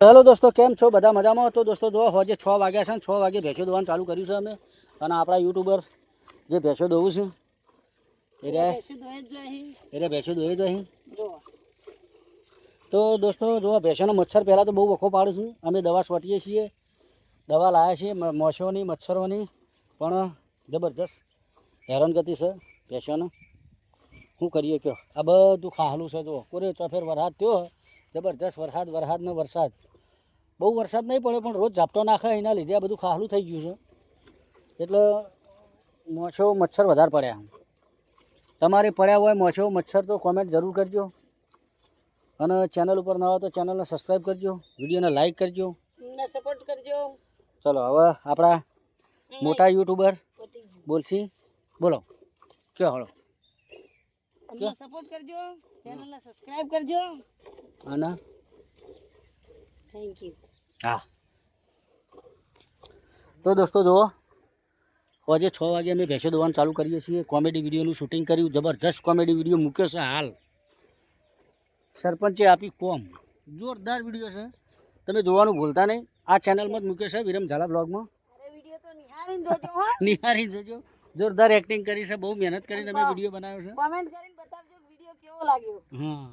Hello દોસ્તો કેમ છો? બધા મજામાં? તો દોસ્તો જો હોજે છ વાગ્યા છે ને છ વાગે ભેંસો દોવાનું ચાલુ કર્યું છે અમે. અને આપણા યુટ્યુબર જે ભેંસો દોવું છે એટલે ભેંસો દોઈ દો તો દોસ્તો જો ભેંસોનો મચ્છર પહેલાં તો બહુ વખો પાડું છું. અમે દવા છોટીએ છીએ દવા લાવ્યા છીએ મોસોની મચ્છરોની પણ જબરજસ્ત હેરાનગતિ છે ભેંસોનો. શું કરીએ કયો આ બધું ખાહલું છે જો કોરે ચોફેર વરસાદ થયો જબરજસ્ત વરસાદ વરસાદનો વરસાદ. બહુ વરસાદ નહીં પડ્યો પણ રોજ ઝાપટો નાખે એના લીધે આ બધું ખાહલું થઈ ગયું છે. એટલે મોછો મચ્છર વધારે પડ્યા તમારે પડ્યા હોય મોછો મચ્છર તો કોમેન્ટ જરૂર કરજો. અને ચેનલ ઉપર નવા તો ચેનલને સબસ્ક્રાઈબ કરજો વિડીયોને લાઈક કરજો. સપોર્ટ કરજો. ચલો હવે આપણા મોટા યુટ્યુબર બોલશી? બોલો. કયો હળો સપોર્ટ કરજો. ચેનલને સબસ્ક્રાઈબ કરજો. અને? થેન્ક યુ હા. તો દોસ્તો જુઓ આજે છ વાગે અમે ભેંસો દોવાનું ચાલુ કરીએ છીએ. કોમેડી વિડીયોનું શૂટિંગ કર્યું. જબરજસ્ત કોમેડી વીડિયો મૂક્યો છે હાલ. સરપંચે આપી કોમ. જોરદાર વીડિયો છે. તમે જોવાનું ભૂલતા નહીં. આ ચેનલમાં જ મૂક્યો છે વિરમ ઝાલા બ્લોગમાં અરે વિડિયો તો નિહાળીને જોજો હો. નિહારી જજો. જોરદાર એક્ટિંગ કરી છે. બહુ મહેનત કરીને અમે વીડિયો બનાવ્યો છે. કોમેન્ટ કરીને બતાવજો વીડિયો કેવો લાગ્યો. હા.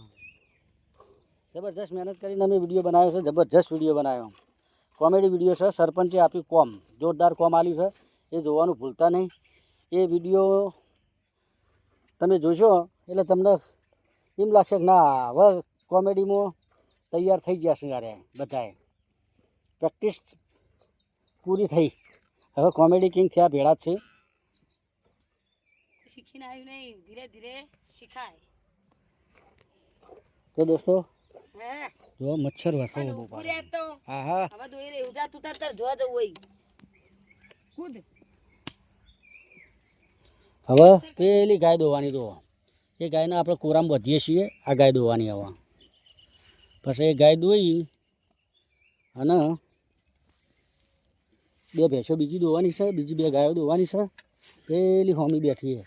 જબરજસ્ત મહેનત કરીને અમે વીડિયો બનાવ્યો છે જબરજસ્ત વીડિયો બનાવ્યો. કોમેડી વીડિયો છે સરપંચે આપ્યું કોમ જોરદાર કોમ આવ્યું છે. એ જોવાનું ભૂલતા નહીં. એ વીડિયો તમે જોશો એટલે તમને એમ લાગશે કે ના હવે કોમેડીમાં તૈયાર થઈ ગયા છે યારે બધાએ. પ્રેક્ટિસ પૂરી થઈ. હવે કોમેડી કિંગ થયા ભેળા છે. શીખીને આવ્યું નહીં ધીરે ધીરે શીખાય. તો દોસ્તો જો મચ્છર વસો બહુ હા હા હવે દોઈ રે ઉજા તું તાર જો જોવા હોય. કૂદ હવે પેલી ગાય દોવાની દો એ ગાયને આપણે કોરામ વધીએ છીએ આ ગાય દોવાની હવે. પછી એ ગાય દોઈ અને બે ભેંસો બીજી દોવાની છે બીજી બે ગાયો દોવાની છે. પેલી હોમી બેઠી છે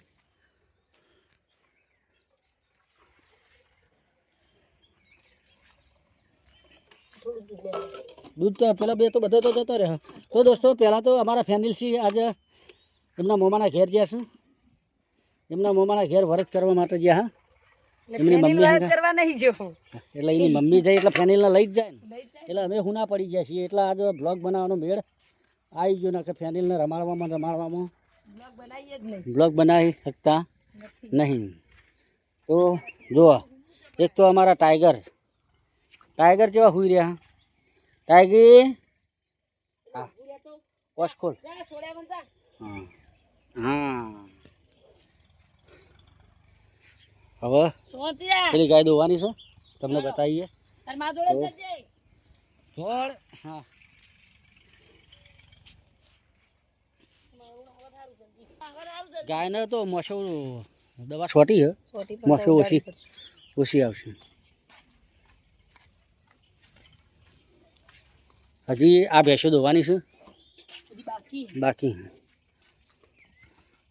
થોડું દૂધ લે દૂધ તો પેલા બે તો બધા તો જતો રહ્યા. તો દોસ્તો પહેલાં તો અમારા ફેમિલીથી આજે એમના મોમાના ઘેર ગયા છે. એમના મોમાના ઘેર વરત કરવા માટે ગયા હા. એમની મમ્મી કરવા નહીં જો એટલે એની મમ્મી જાય એટલે ફેનિલને લઈ જ જાય ને. એટલે અમે હુના પડી ગયા છીએ. એટલે આજે બ્લોગ બનાવવાનો મેળ આવી ગયો ને કે ફેનિલને રમાડવામાં રમાડવામાં. બ્લોગ બનાવી શકતા નહીં. તો જુઓ એક તો અમારા ટાઈગર ટાઈગર જેવા હોઈ રહ્યા. ટાઈગી હા. વોશ ખોલ. જા છોડ્યા બનતા હા. હા. હવે પેલી ગાય દોવાની છે. તમને બતાવીએ. તારમાં જોડે જ જજે થોડ હા. ગાયને તો મસો દવા છોટી છે. મસો ઓછી. ઓછી આવશે. હજી આ ભેંસો દોવાની છે બધી બાકી બાકી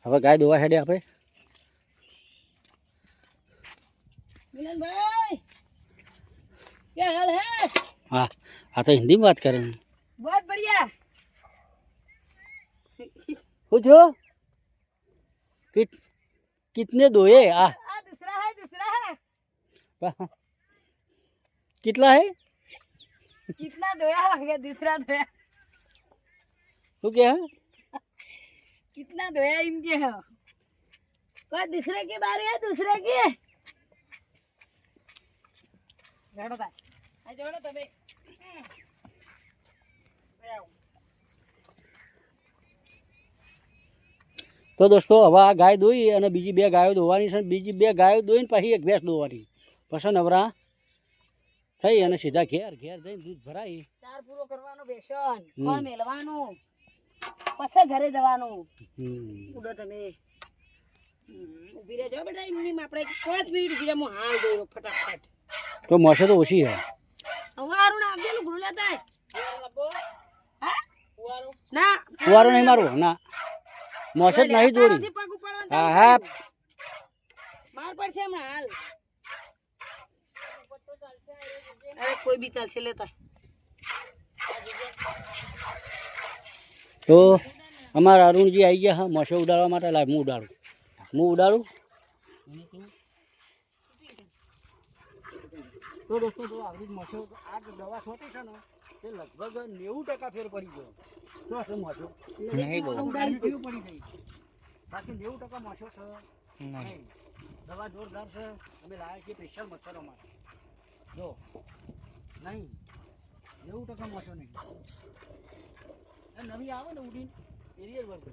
હવે ગાય દોવા હેડે આપણે મિલનભાઈ क्या हाल है હા આ તો હિન્દીમાં વાત કરે बहुत बढ़िया શું થયો કિત કિતને દોયે આ आ दूसरा है दूसरा है કેટલા હે कितना दोया गया दूसरा दोया શું કે હે कितना दोया इनके है कोई दूसरे के बारे है दूसरे के जोड़ो ता आ जोड़ो तो बे તો દોસ્તો હવે આ ગાય દોઈ અને બીજી બે ગાયો દોવાની છે બીજી બે ગાયો દોઈને પછી એક ભેંસ દોવાની પછી નવરા થઈ અને સીધા ઘેર ઘેર જઈને દૂધ ભરાઈ ચાર પૂરો કરવાનો બેસન ફળ કોણ મેલવાનું પછી ઘરે જવાનું. ઉડો તમે. ઊભી રહેજો બેટા એમની આપણે. પાંચ મિનિટ ઊભી રહે હું હાલ દોડો ફટાફટ. તો મોસે તો ઓછી હે. હવે અરુણ ના આપજે ગુરુ લેતા હા? ના. ફુવારો નહીં મારવો ના. મોસે જ નહીં જોડી. હા હા. માર પડશે હમણાં હાલ. અરે કોઈ બી ચાલશે લેતા તો અમારા અરુણજી આવી ગયા હા મસો ઉડાડવા માટે લાવ હું ઉડાડું. હું ઉડાડું? તો દોસ્તો જો આવી મસો આ જે દવા છોટી છે ને તે લગભગ નેવું ટકા ફેર પડી ગયો. શું હશે મસો? નહીં પડી ગઈ બાકી નેવું ટકા મસો છે. દવા જોરદાર છે. અમે લાવ્યા છીએ સ્પેશિયલ મચ્છરો માટે જો નહીં નેવું ટકા મોસો નહીં. નવી આવે ને ઉડીને એરિયર વર્ક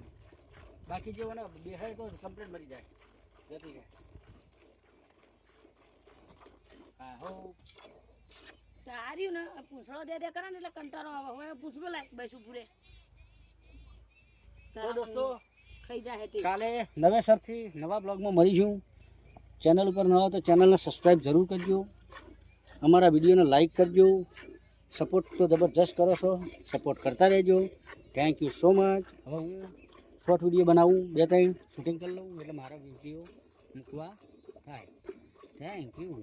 બાકી જે મને બેહાય તો કમ્પ્લેટ મરી જાય. જતી જાય હા હો. સાર્યું ને પૂછડો દે દે કરે ને એટલે કંટાળો આવે. હવે પૂછડો લાય બેસું પૂરે તો દોસ્તો ખાઈ જાય કાલે નવેસરથી નવા બ્લોગમાં મળીશું. ચેનલ ઉપર ન હોય તો ચેનલને સબસ્ક્રાઈબ જરૂર કરજો. અમારા વિડીયોને લાઇક કરજો. સપોર્ટ તો જબરજસ્ત કરો છો. સપોર્ટ કરતા રહેજો. થેન્ક યુ સો મચ હવે હું શોર્ટ વીડિયો બનાવું, બે ત્રણ. શૂટિંગ કરી લઉં, એટલે મારા વીડિયો મૂકવા થાય. Thank you